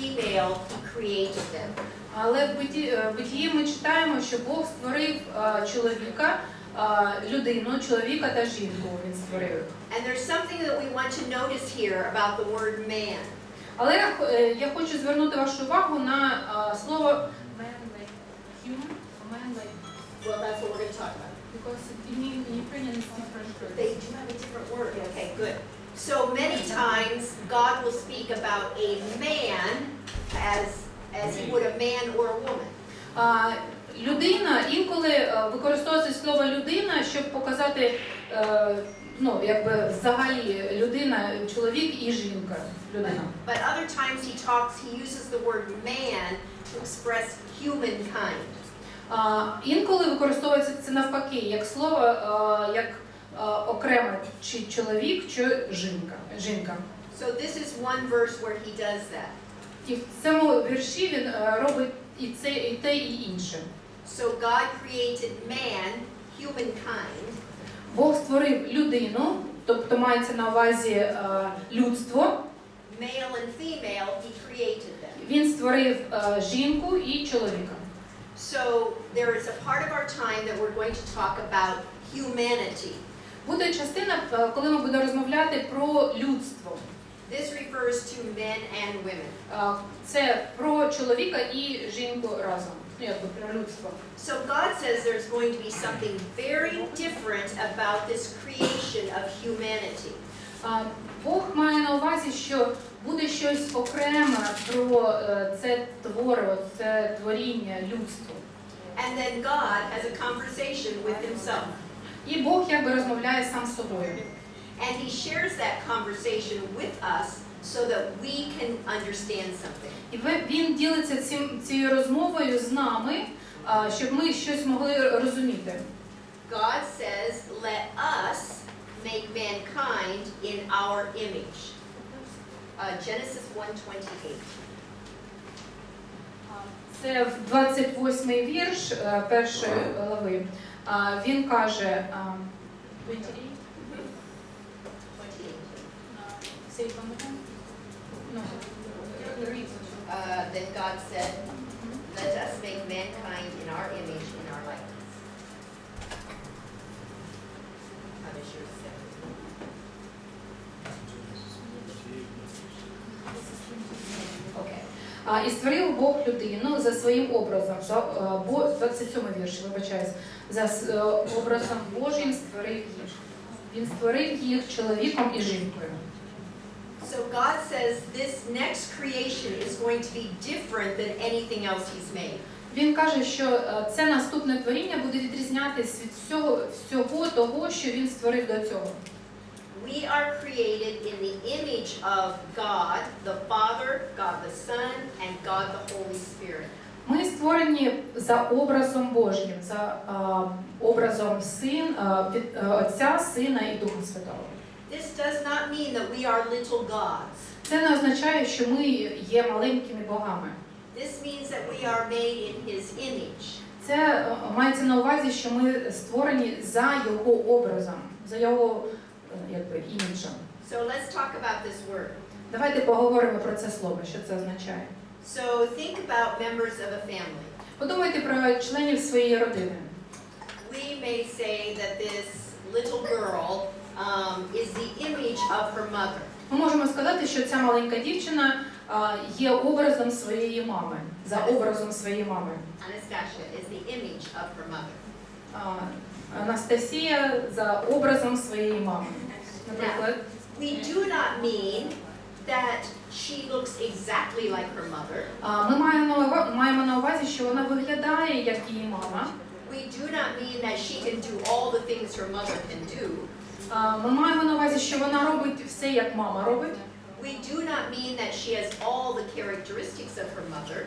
female, he created them. Але в е, в битії ми читаємо, що Бог створив е, чоловіка, е, людину, чоловіка та жінку. Він створив. And there's something that we want to notice here about the word man. Але я х- е, я хочу звернути вашу увагу на е, слово man like human, man like Well, that's what we're going to talk about. because in, in Ukrainian it's different They do have a different word. Okay, good. So many times God will speak about a man as as he would a man or a woman. А, людина інколи е, використовується слово людина, щоб показати е, ну, якби взагалі людина, чоловік і жінка. Людина. But other times he talks, he uses the word man to express humankind. А, інколи використовується це навпаки, як слово, е, як окремо чи чоловік, чи жінка. жінка. So this is one verse where he does that. І в цьому вірші він е, робить і це, і те, і інше. So God created man, humankind, Бог створив людину, тобто мається на увазі е, людство. male and female, he created them. Він створив е, жінку і чоловіка. So there is a part of our time that we're going to talk about humanity. Буде частина, е, коли ми будемо розмовляти про людство. This refers to men and women. Е, Це про чоловіка і жінку разом. Ну. So God says there's going to be something very different about this creation of humanity. Е, Бог має на увазі, що буде щось окреме про це творо, це творіння, людство. And then God has a conversation with himself. І Бог якби розмовляє сам з собою. And he shares that conversation with us so that we can understand something. І він ділиться цим, цією розмовою з нами, щоб ми щось могли розуміти. God says, let us make mankind in our image. Uh, Genesis 1:28. Це в 28 вірш е, першої глави. А, Він каже, а, 28? 28. Say it one more time. No. Read. Uh, then God said, let us make mankind in our image, in our likeness. How does yours say? І створив Бог людину за своїм образом, за, е, Бо, 27 вірш, вибачаюсь, за е, образом Божим створив їх. Він створив їх чоловіком і жінкою. So God says this next creation is going to be different than anything else He's made. Він каже, що е, це наступне творіння буде відрізнятись від всього, всього того, що він створив до цього. We are created in the image of God, the Father, God the Son, and God the Holy Spirit. Ми створені за образом Божим, за е, образом син, е, від е, Отця, Сина і Духа Святого. This does not mean that we are little gods. Це не означає, що ми є маленькими богами. This means that we are made in His image. Це е, мається на увазі, що ми створені за його образом, за його якби іміджем. So let's talk about this word. Давайте поговоримо про це слово, що це означає. So think about members of a family. Подумайте про членів своєї родини. We may say that this little girl um, is the image of her mother. Ми можемо сказати, що ця маленька дівчина а, є образом своєї мами, за образом своєї мами. Anastasia is the image of her mother. А, Анастасія за образом своєї мами. Наприклад, We do not mean that she looks exactly like her mother. а, ми маємо на ува- маємо на увазі, що вона виглядає як її мама. We do not mean that she can do all the things her mother can do. А, Ми маємо на увазі, що вона робить все, як мама робить. We do not mean that she has all the characteristics of her mother.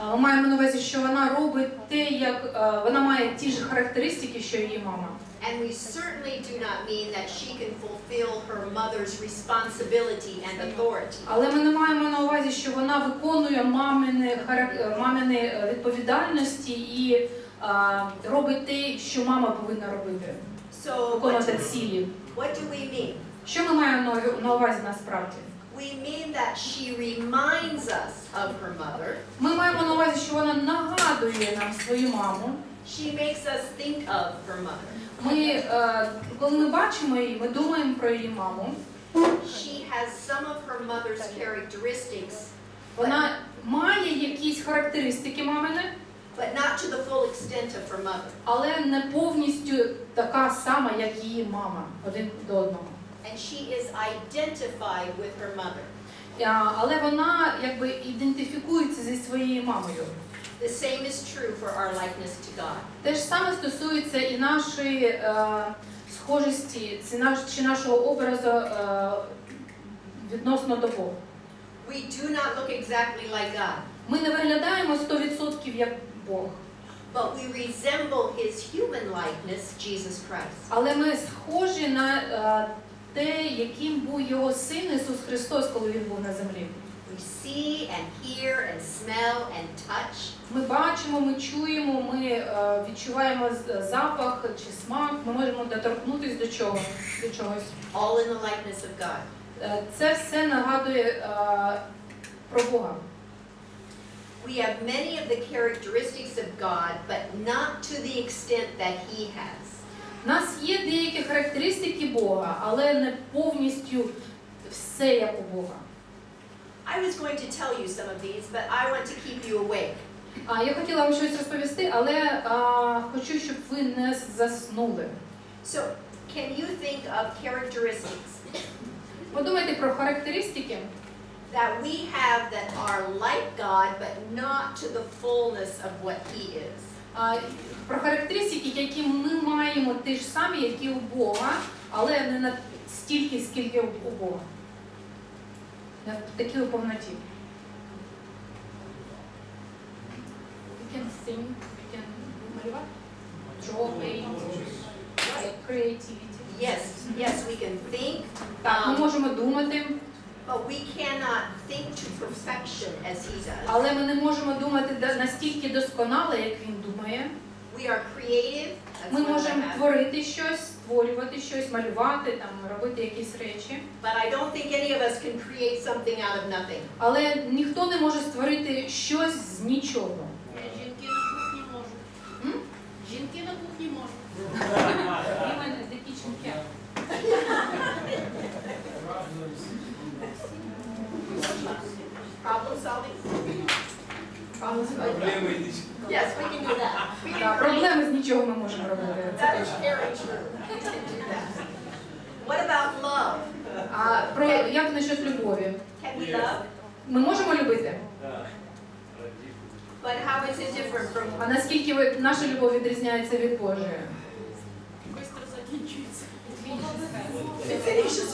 А, Ми маємо на увазі, що вона робить те, як вона має ті ж характеристики, що її мама. And we certainly do not mean that she can fulfill her mother's responsibility and authority. Але ми не маємо на увазі, що вона виконує мамини, харак- мамини відповідальності і а, робить те, що мама повинна робити, So what виконувати do, цілі. what do we mean? Що ми маємо на- на увазі насправді? we mean that she reminds us of her mother. Ми маємо на увазі, що вона нагадує нам свою маму. She makes us think of her mother. Ми, е, коли ми бачимо її, ми думаємо про її маму. She has some of her mother's characteristics, Вона має якісь характеристики мамини, but not to the full extent of her mother. але не повністю така сама, як її мама, один до одного. And she is identified with her mother. Але вона якби ідентифікується зі своєю мамою. The same is true for our likeness to God. Те ж саме стосується і нашої е, схожості, чи, наш, чи нашого образу е, відносно до Бога. We do not look exactly like God, Ми не виглядаємо 100% як Бог, but we resemble his human likeness, Jesus Christ. але ми схожі на е, те, яким був його син Ісус Христос, коли він був на землі. We see and hear and smell and touch. Ми бачимо, ми чуємо, ми е, відчуваємо з- запах чи смак, ми можемо доторкнутися до чого, до чогось. all in the likeness of God. Е, Це все нагадує е, про Бога. We have many of the characteristics of God, but not to the extent that He has. У нас є деякі характеристики Бога, але не повністю все як у Бога. I was going to tell you some of these, but I want to keep you awake. А я хотіла вам щось розповісти, але а, хочу, щоб ви не заснули. So, can you think of characteristics Подумайте про характеристики, that we have that are like God, but not to the fullness of what He is? а, про характеристики, які ми маємо ті ж самі, які у Бога, але не на стільки, скільки у Бога. Не в такій у повноті. We can sing, we can малювати, draw, paint, creativity. Yes, yes, we can think, Так, ми можемо думати, but we cannot think to perfection as He does. але ми не можемо думати да- настільки досконало, як він думає. We are creative. Ми можемо творити щось, створювати щось, малювати, там, робити якісь речі. But I don't think any of us can create something out of nothing. Але ніхто не може створити щось з нічого. Жінки на кухні можуть. М? Жінки на кухні можуть. Problem solving? Problem solving? Проблеми. Yes, we can do that. We can. Проблеми з нічого ми можемо робити. That is very true. We can do that. What about love? А про як насчет любові? Can we Yes. love? Ми можемо любити? But how is it different from А наскільки ви- наша любов відрізняється від Божої? Закінчується.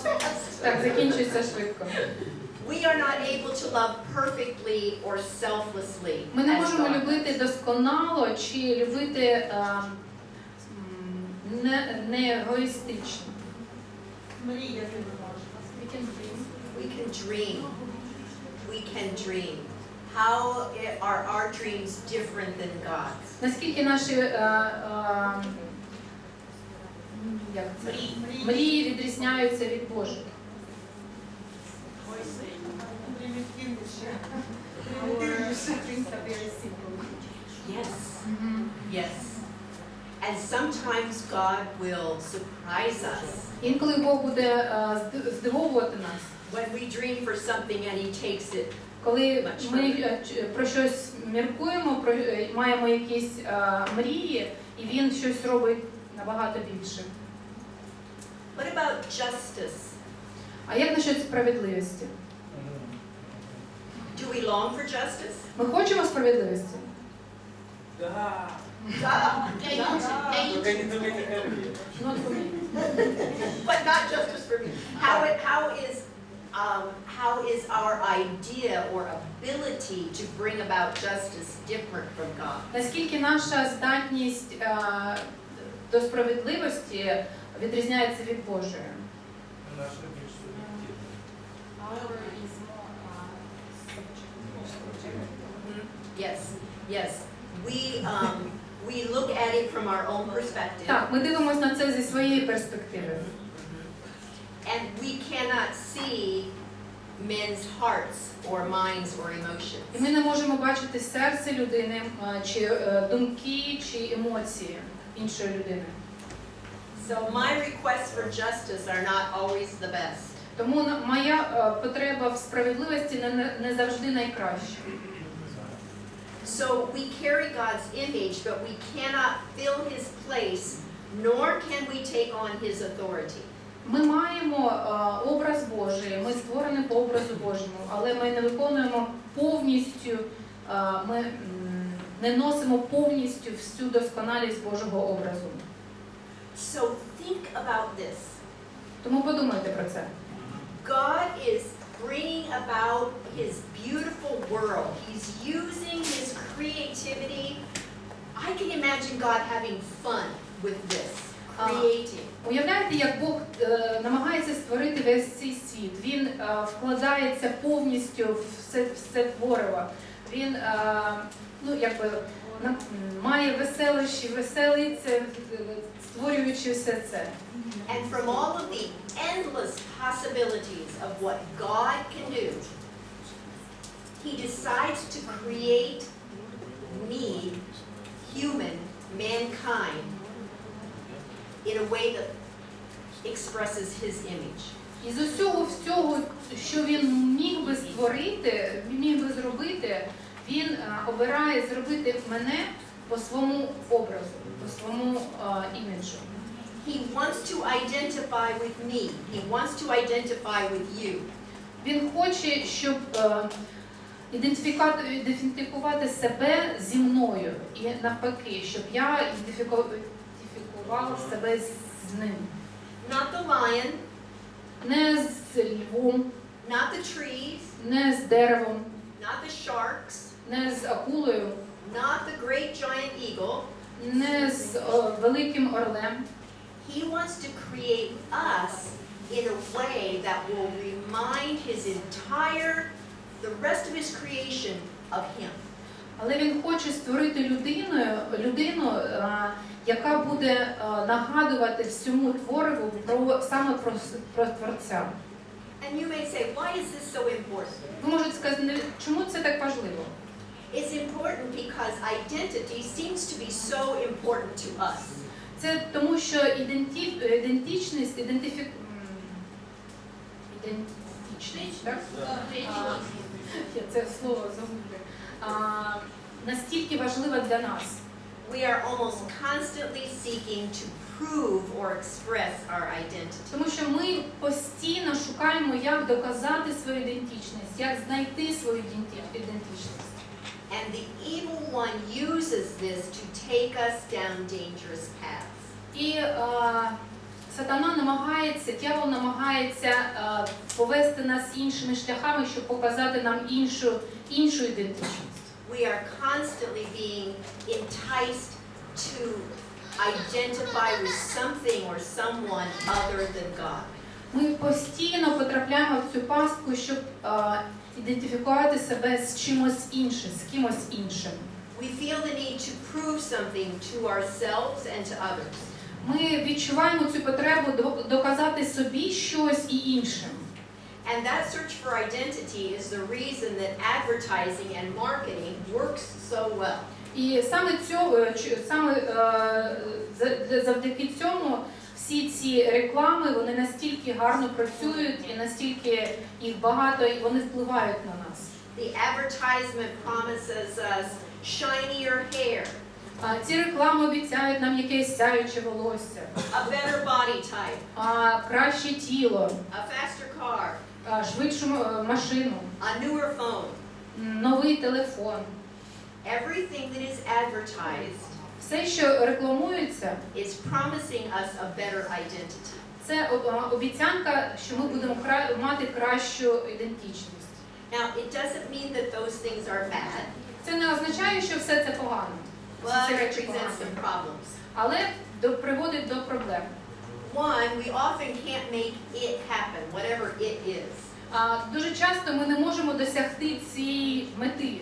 fast? Так, закінчується швидко. We are not able to love perfectly or selflessly. Ми не as можемо God. любити досконало чи любити е, м, не, не егоїстично. Мріяти не можна. We can dream. We can dream. How i- are our dreams different than God's? Наскільки наші е, е, як це? мрії відрізняються від Божих? Сильно. Примітивніше. Yes. Yes. And sometimes God will surprise us Інколи Бог буде е, зд- здивовувати нас, when we dream for something and He takes it. коли ми е, ч- про щось міркуємо, про е, маємо якісь е, мрії, і він щось робить набагато більше. What about justice? А як насчет справедливості? Do we long for justice? Ми хочемо справедливості? Да. Для інших, для Тільки інших. не тільки не кажи. Not for me. But not justice for me. How it, how is, um, how is our idea or ability to bring about justice different from God? Наскільки наша здатність е, до справедливості відрізняється від Божої? Наш більш суб'єктивний. Yes, yes. We, um, we look at it from our own perspective. Так, ми дивимося на це зі своєї перспективи. And we cannot see men's hearts or minds or І emotions. ми не можемо бачити серце людини, е, чи е, думки, чи емоції іншої людини. So my requests for justice are not always the best. Тому моя е, потреба в справедливості не, завжди найкраща. So we carry God's image, but we cannot fill his place, nor can we take on his authority. Ми маємо е, образ Божий, ми створені по образу Божому, але ми не виконуємо повністю, е, ми не носимо повністю всю досконалість Божого образу. So think about this. Тому подумайте про це. God is bringing about his beautiful world. He's using his creativity. I can imagine God having fun with this, creating. Уявляєте, як Бог е, намагається створити весь цей світ. Він е, вкладається повністю в все, все твориво. Він е, ну, якби, на- м, має веселощі, веселиться, е, створюючи все це. And from all of the endless possibilities of what God can do, he decides to create me, human, mankind, in a way that expresses his image. І з усього всього, що він міг би створити, міг би зробити, він е, обирає зробити мене по своєму образу, по своєму е, іміджу. He wants to identify with me. He wants to identify with you. Він хоче, щоб е, ідентифікувати себе зі мною і навпаки, щоб я ідентифіку- ідентифікувала себе з ним. Not the lion, Не з львом, not the trees, не з деревом, not the sharks, не з акулою, not the great giant eagle. не з е, великим орлем. He wants to create us in a way that will remind his entire, the rest of his creation of him. Але він хоче створити людиною, людину, е, яка буде е, нагадувати всьому твориву про саме про, про творця. And you may say, why is this so important? Ви можете сказати, чому це так важливо? It's important because identity seems to be so important to us. Це тому, що іденті... ідентичність, ідентифі... м, ідентичність, так? Я це слово загублю. Настільки важлива для нас. We are almost constantly seeking to prove or express our identity. Тому що ми постійно шукаємо, як доказати свою ідентичність, як знайти свою ідентичність. And the evil one uses this to take us down dangerous paths. І е, сатана намагається, дьявол намагається е, повести нас іншими шляхами, щоб показати нам іншу, іншу ідентичність. We are constantly being enticed to identify with something or someone other than God. Ми постійно потрапляємо в цю пастку, щоб е, ідентифікувати себе з чимось іншим, з кимось іншим. We feel the need to prove something to ourselves and to others. Ми відчуваємо цю потребу доказати собі щось і іншим. And that search for identity is the reason that advertising and marketing works so well. І саме цього, е, саме е, завдяки цьому всі ці реклами вони настільки гарно працюють і настільки їх багато, і вони впливають на нас. The advertisement promises us shinier hair, А ці реклами обіцяють нам якесь сяюче волосся, a better body type, а краще тіло, a faster car, а швидшу машину, a newer phone. новий телефон. Everything that is advertised Все, що рекламується, is promising us a better identity. це обіцянка, що ми будемо мати кращу ідентичність. Now, it doesn't mean that those things are bad, Це не означає, що все це погано, Ці речі погані. some problems. але до, приводить до проблем. One, we often can't make it happen, whatever it is. А, дуже часто ми не можемо досягти цієї мети.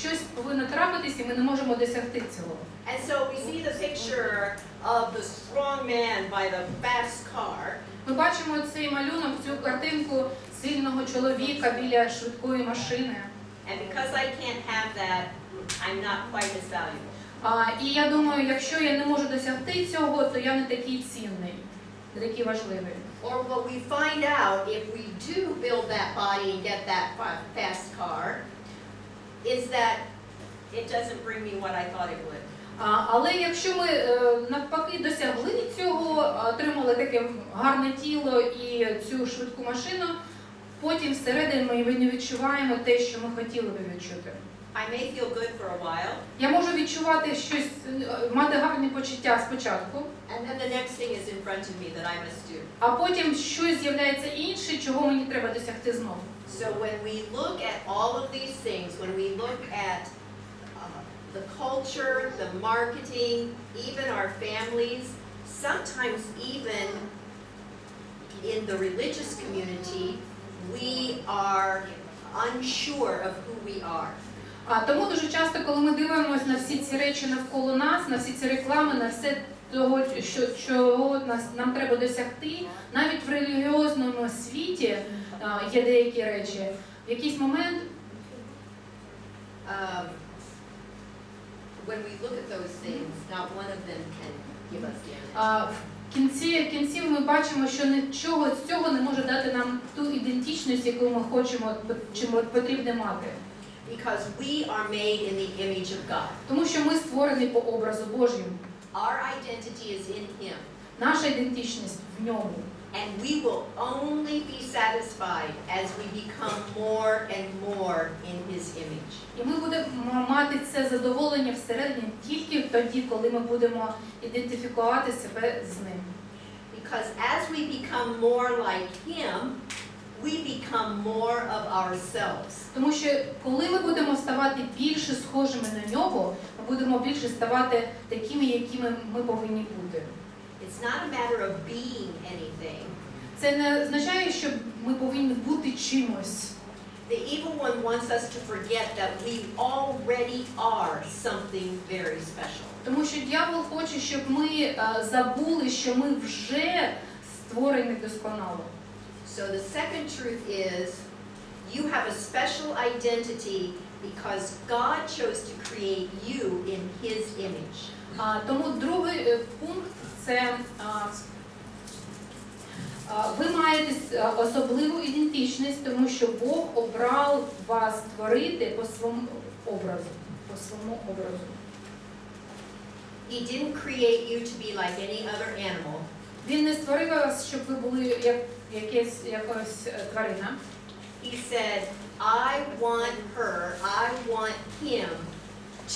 Щось повинно трапитись, і ми не можемо досягти цього. And so we see the picture of the strong man by the fast car, Ми бачимо цей малюнок, цю картинку сильного чоловіка біля швидкої машини. And because I can't have that, I'm not quite as valuable. А, і я думаю, якщо я не можу досягти цього, то я не такий цінний, не такий важливий. Or what we find out if we do build that body and get that fa- fast car is that it doesn't bring me what I thought it would. Але якщо ми е, навпаки досягли цього, отримали таке гарне тіло і цю швидку машину, потім всередині ми не відчуваємо те, що ми хотіли би відчути. I may feel good for a while, Я можу відчувати щось, е, мати гарні почуття спочатку, and then the next thing is in front of me that I must do. а потім щось з'являється інше, чого мені треба досягти знову. So when we look at all of these things, when we look at the culture, the marketing, even our families, sometimes even in the religious community, we are unsure of who we are. А тому дуже часто, коли ми дивимося на всі ці речі навколо нас, на всі ці реклами, на все того, що чого нас нам треба досягти, навіть в релігіозному світі а, є деякі речі. В якийсь момент Um, when we look at those things, not one of them can give us the а, в кінці кінців ми бачимо, що нічого з цього не може дати нам ту ідентичність, яку ми хочемо чи ми потрібно мати. Because we are made in the image of God. Тому що ми створені по образу Божому. Our identity is in Him. Наша ідентичність в ньому. And we will only be satisfied as we become more and more in His image. І ми будемо мати це задоволення всередині тільки тоді, коли ми будемо ідентифікувати себе з ним. Because as we become more like Him, we become more of ourselves. Тому що коли ми будемо ставати більше схожими на нього, ми будемо більше ставати такими, якими ми повинні бути. It's not a matter of being anything. Це не означає, що ми повинні бути чимось. The evil one wants us to forget that we already are something very special. Тому що дьявол хоче, щоб ми е, забули, що ми вже створені досконало. So the second truth is you have a special identity because God chose to create you in His image. А, тому другий е, пункт це ви маєте особливу ідентичність, тому що Бог обрав вас створити по своєму образу. По своєму образу. He didn't create you to be like any other animal. Він не створив вас, щоб ви були як якесь якась е, тварина. He said, I want her, I want him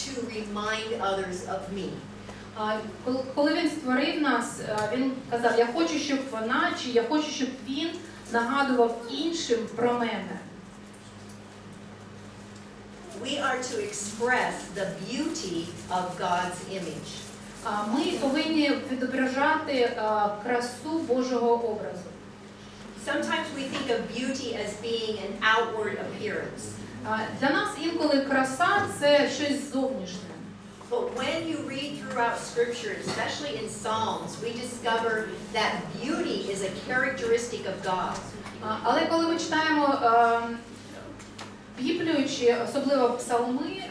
to remind others of me. Коли він створив нас, він казав, я хочу, щоб вона, чи я хочу, щоб він нагадував іншим про мене. We are to express the beauty of God's image. Ми повинні відображати красу Божого образу. Sometimes we think of beauty as being an outward appearance. Для нас інколи краса це щось зовнішнє. But when you read throughout Scripture, especially in Psalms, we discover that beauty is a characteristic of God. А, Але коли ми читаємо а, Біблію, чи особливо псалми,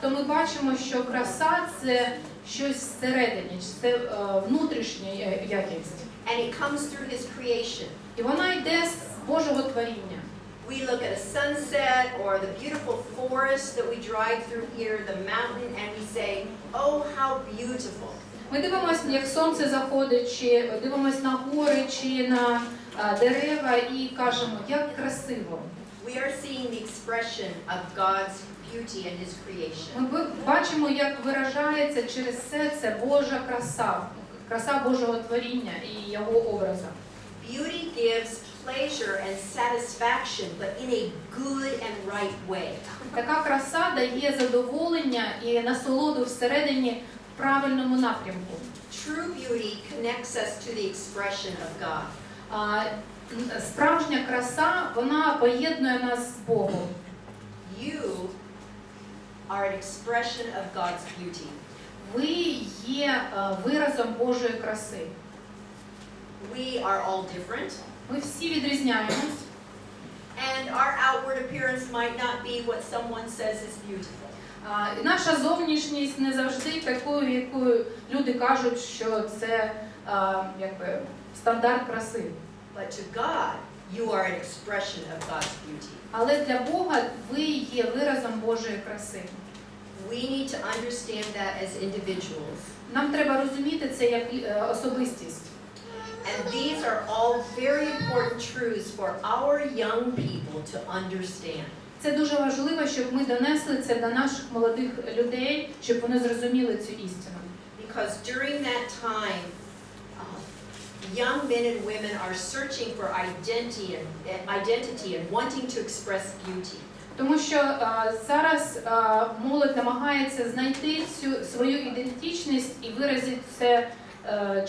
то ми бачимо, що краса це щось всередині, це внутрішня якість. And it comes through His creation. І вона йде з Божого творіння. We look at a sunset or the beautiful forest that we drive through here, the mountain, and we say, oh, how beautiful. Ми дивимося, як сонце заходить, чи дивимося на гори, чи на а, дерева, і кажемо, як красиво. We are seeing the expression of God's beauty and His creation. Ми бачимо, як виражається через все це Божа краса, краса Божого творіння і його образа. Beauty gives pleasure and satisfaction, but in a good and right way. Така краса дає задоволення і насолоду всередині в правильному напрямку. True beauty connects us to the expression of God. А, м, Справжня краса вона поєднує нас з Богом. You are an expression of God's beauty. Ви є е, виразом Божої краси. We are all different, Ми всі відрізняємось, and our outward appearance might not be what someone says is beautiful. а, і наша зовнішність не завжди такою, якою люди кажуть, що це а, якби стандарт краси. But to God, you are an expression of God's beauty. Але для Бога ви є виразом Божої краси. We need to understand that as individuals. Нам треба розуміти це як е, особистість. And these are all very important truths for our young people to understand. Це дуже важливо, щоб ми донесли це до наших молодих людей, щоб вони зрозуміли цю істину. Because during that time, uh, young men and women are searching for identity and, uh, identity and wanting to express beauty. Тому що е, зараз е, молодь намагається знайти цю свою ідентичність і виразити це е,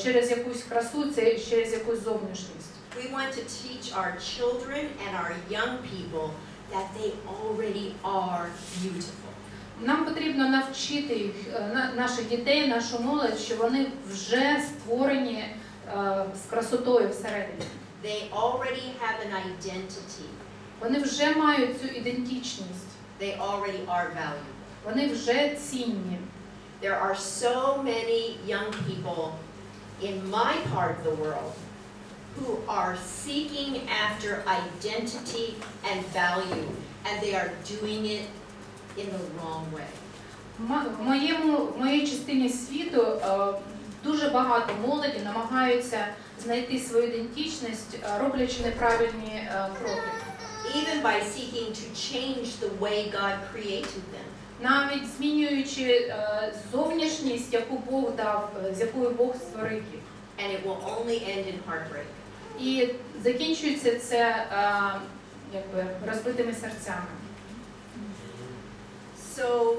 через якусь красу, це через якусь зовнішність. We want to teach our children and our young people that they already are beautiful. Нам потрібно навчити їх, е, наших дітей, нашу молодь, що вони вже створені е, з красотою всередині. They already have an identity. Вони вже мають цю ідентичність, They already are valuable. вони вже цінні. There are so many young people in my part of the world who are seeking after identity and value, and they are doing it in the wrong way. Ма- В моєму в моїй частині світу е, дуже багато молоді намагаються знайти свою ідентичність, е, роблячи неправильні е, кроки. Even by seeking to change the way God created them. Навіть змінюючи е, зовнішність, яку Бог дав, е, з якою Бог створив їх. And it will only end in heartbreak. І закінчується це е, якби розбитими серцями. So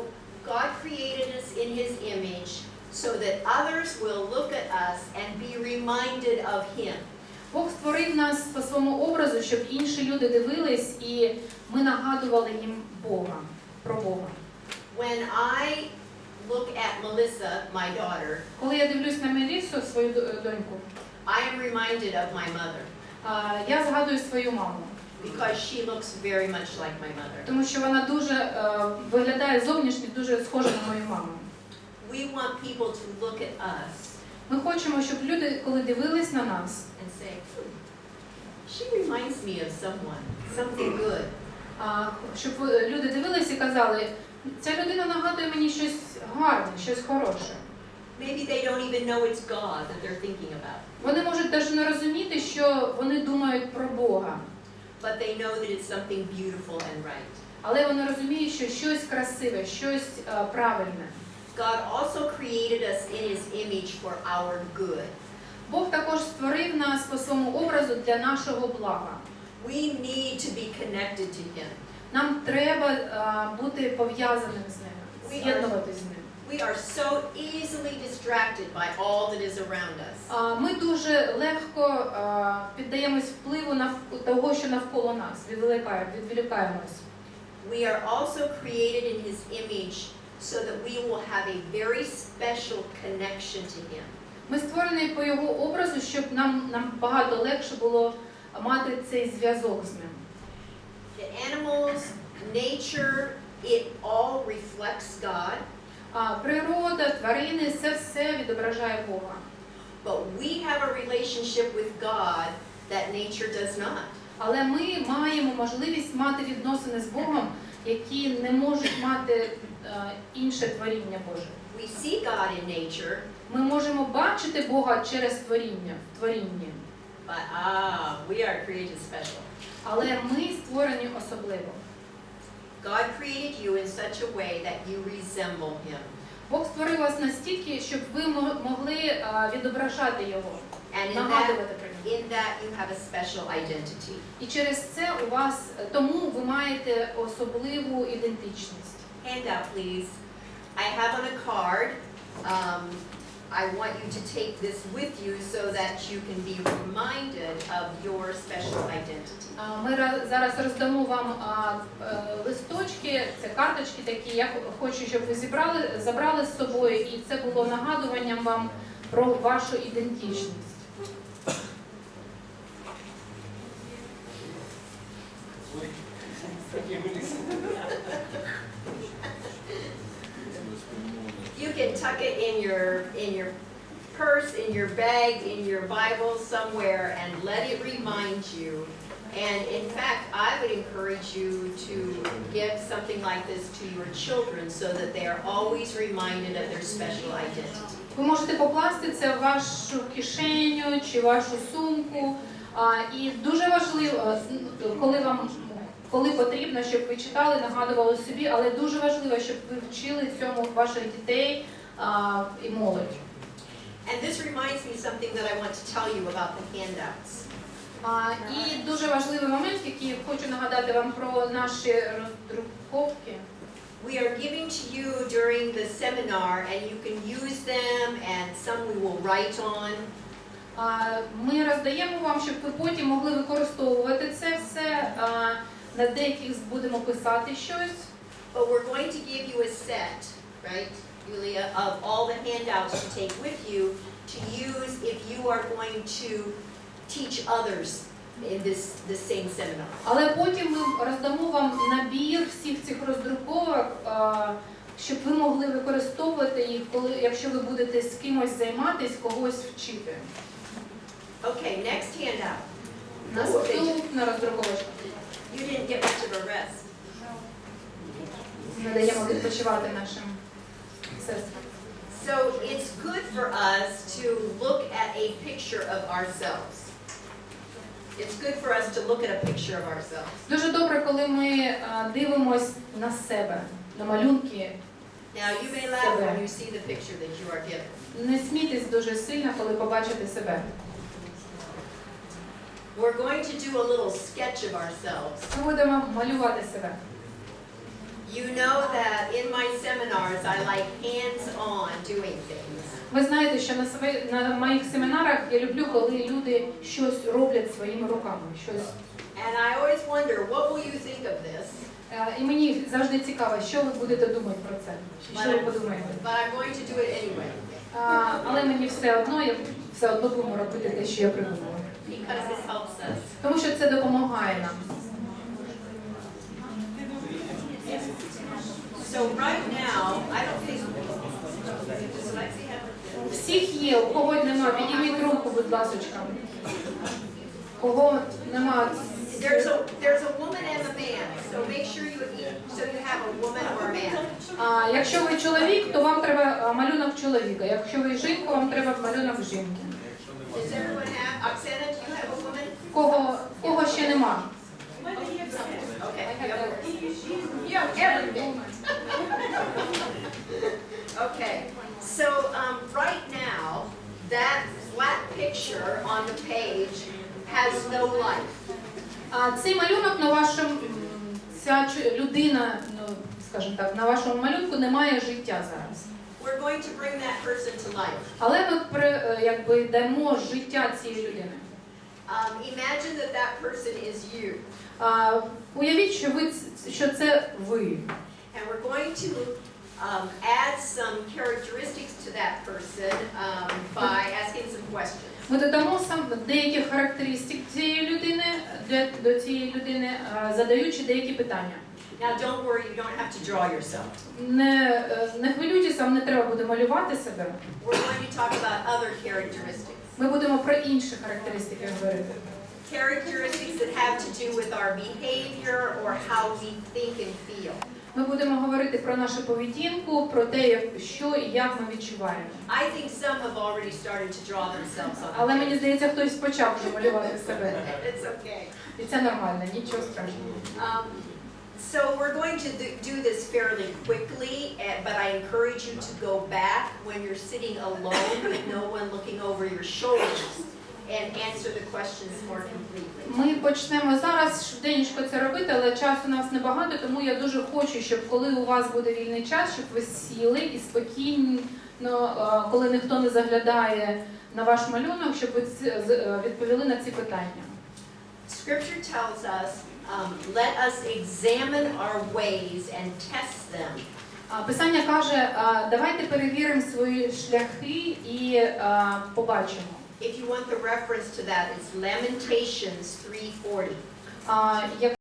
God created us in His image so that others will look at us and be reminded of Him. Бог створив нас по своєму образу, щоб інші люди дивились і ми нагадували їм Бога про Бога. When I look at Melissa, my daughter, Коли я дивлюсь на Мелісу, свою д- доньку, I am reminded of my mother а, я згадую свою маму, because she looks very much like my mother. тому що вона дуже е, виглядає зовнішньо дуже схожа на мою маму. We want people to look at us Ми хочемо, щоб люди, коли дивились на нас, and say, "Hmm, she reminds me of someone, something good. а, щоб е, люди дивились і казали, ця людина нагадує мені щось гарне, щось хороше. Maybe they don't even know it's God that they're thinking about, Вони можуть навіть не розуміти, що вони думають про Бога, but they know that it's something beautiful and right. але вони розуміють, що щось красиве, щось е, правильне. God also created us in His image for our good. Бог також створив нас по своєму образу для нашого блага. We need to be connected to Him. Нам треба е, бути пов'язаним з ним, з'єднуватись з ним. We are so easily distracted by all that is around us. А, Ми дуже легко е, піддаємось впливу нав- того, що навколо нас, відволікаємось. We are also created in His image so that we will have a very special connection to Him. Ми створені по його образу, щоб нам, нам багато легше було мати цей зв'язок з ним. The animals, nature, it all reflects God, А, природа, тварини, це все відображає Бога. but we have a relationship with God that nature does not. Але ми маємо можливість мати відносини з Богом, які не можуть мати е, інше творіння Боже. We see God in nature, Ми можемо бачити Бога через творіння, в творінні, but ah, we are created special. Але ми створені особливо. God created you in such a way that you resemble Him. Бог створив вас настільки, щоб ви мо- могли е, відображати його, And in that, нагадувати про нього. in that you have a special identity. І через це у вас тому ви маєте особливу ідентичність. Handout, please. I have on a card. Um, I want you to take this with you so that you can be reminded of your special identity. А, Ми ра- зараз роздамо вам е, листочки, це карточки такі. Я хо- хочу, щоб ви зібрали, забрали з собою, і це було нагадуванням вам про вашу ідентичність. Ой, такий виліз. can tuck it in your, in your purse, in your bag, in your Bible somewhere, and let it remind you. And in fact, I would encourage you to give something like this to your children so that they are always reminded of their special identity. Ви можете покласти це в вашу кишеню чи вашу сумку. А, і дуже важливо, ну, коли вам коли потрібно, щоб ви читали, нагадували собі, але дуже важливо, щоб ви вчили цьому ваших дітей а, і молодь. And this reminds me something that I want to tell you about the handouts. А, і дуже важливий момент, який хочу нагадати вам про наші роздруковки. We are giving to you during the seminar, and you can use them, and some we will write on. Ми роздаємо вам, щоб ви потім могли використовувати це все. На деяких будемо писати щось. But we're going to give you a set, right, Julia, of all the handouts to take with you to use if you are going to teach others in this, this same seminar. Але потім ми роздамо вам набір всіх цих роздруковок, щоб ви могли використовувати їх, коли якщо ви будете з кимось займатись, когось вчити. Okay, next handout. Наступна роздруковочка. You didn't get much of a rest. Ми даємо відпочивати нашим сестрам. So it's good for us to look at a picture of ourselves. It's good for us to look at a picture of ourselves. Дуже добре, коли ми дивимось на себе, на малюнки. Now, you may laugh when you see the picture that you are given. Не смійтесь дуже сильно, коли побачите себе. We're going to do a little sketch of ourselves. Ми будемо малювати себе. You know that in my seminars, I like hands-on doing things. Ви знаєте, що на себе на моїх семінарах я люблю, коли люди щось роблять своїми руками. Щось And I always wonder, what will you think of this? Е, і мені завжди цікаво, що ви будете думати про це. Що ви подумаєте? But I'm going to do it anyway, А, але мені все одно, я все одно буду робити те, що я придумала. Because it helps us. Тому що це допомагає нам. So right now, I don't think, does Lexi have her? У всіх є, у кого немає, підійміть руку, будь ласочка. Кого немає. There's a, there's a woman and a man, so make sure you, so you have a woman or a man. А, якщо ви чоловік, то вам треба а, малюнок чоловіка. Якщо ви жінка, вам треба малюнок жінки. Does everyone have, Oksana, do you have a woman? Кого, кого ще нема? Okay. you have- Я everything. Okay, so, um, right now, that flat picture on the page has no life. А цей малюнок на вашому м, ця чу- людина, ну скажімо так, на вашому малюнку немає життя зараз. We're going to bring that person to life. Але ми при, е, якби дамо життя цієї людини. Um, imagine that that person is you. А, уявіть, що ви ц- що це ви. And we're going to um, add some characteristics to that person um, by asking some questions. Ми додамо сам деякі характеристик цієї людини для до цієї людини, а, задаючи деякі питання. Now, don't worry, you don't have to draw yourself. Не, е, не хвилюйтесь, вам не треба буде малювати себе. We're going to talk about other characteristics. Ми будемо про інші характеристики говорити. Characteristics that have to do with our behavior or how we think and feel. Ми будемо говорити про нашу поведінку, про те, як- що і як ми відчуваємо. I think some have already started to draw themselves on Але мені здається, хтось почав вже малювати себе. It's okay. І це нормально, нічого страшного. Um, So we're going to do- do this fairly quickly, eh, but I encourage you to go back when you're sitting alone with no one looking over your shoulders and answer the questions more completely. Ми почнемо зараз швиденько це робити, але часу у нас небагато, тому я дуже хочу, щоб коли у вас буде вільний час, щоб ви сіли і спокійно, е, коли ніхто не заглядає на ваш малюнок, щоб ви ці- з- е, відповіли на ці питання. Scripture tells us, um, let us examine our ways and test them. А, Писання каже, а, давайте перевіримо свої шляхи і а, побачимо. If you want the reference to that, it's Lamentations 3:40. А, як